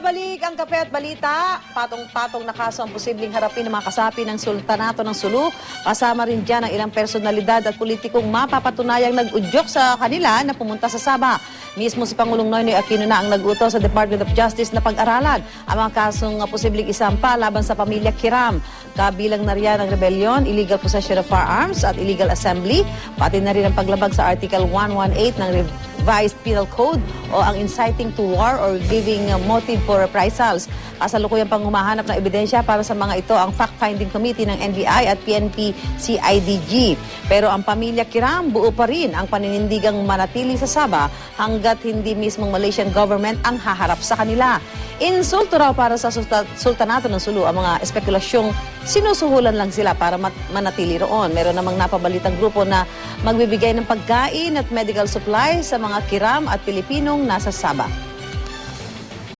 Nagbabalik ang kape at balita. Patong-patong na kaso ang posibleng harapin ng mga kasapi ng Sultanato ng Sulu. Kasama rin dyan ang ilang personalidad at politikong mapapatunayang nag-udyok sa kanila na pumunta sa Saba. Mismo si Pangulong Noynoy Aquino na ang nag-utos sa Department of Justice na pag-aralan ang mga kasong posibleng isampa laban sa pamilya Kiram. Kabilang na riyan ang rebellion, illegal possession of firearms at illegal assembly, pati na rin ang paglabag sa Article 118 ng revised penal code o ang inciting to war or giving uh, motive for reprisals. Kasalukuyang pang humahanap ng ebidensya para sa mga ito ang fact-finding committee ng NBI at PNP CIDG. Pero ang pamilya Kiram buo pa rin ang paninindigang manatili sa Saba hanggat hindi mismong Malaysian government ang haharap sa kanila. Insulto raw para sa sulta- Sultanato ng Sulu ang mga espekulasyong sinusuhulan lang sila para manatili roon. Meron namang napabalitang grupo na magbibigay ng pagkain at medical supplies sa mga Kiram at Pilipinong nasa Saba.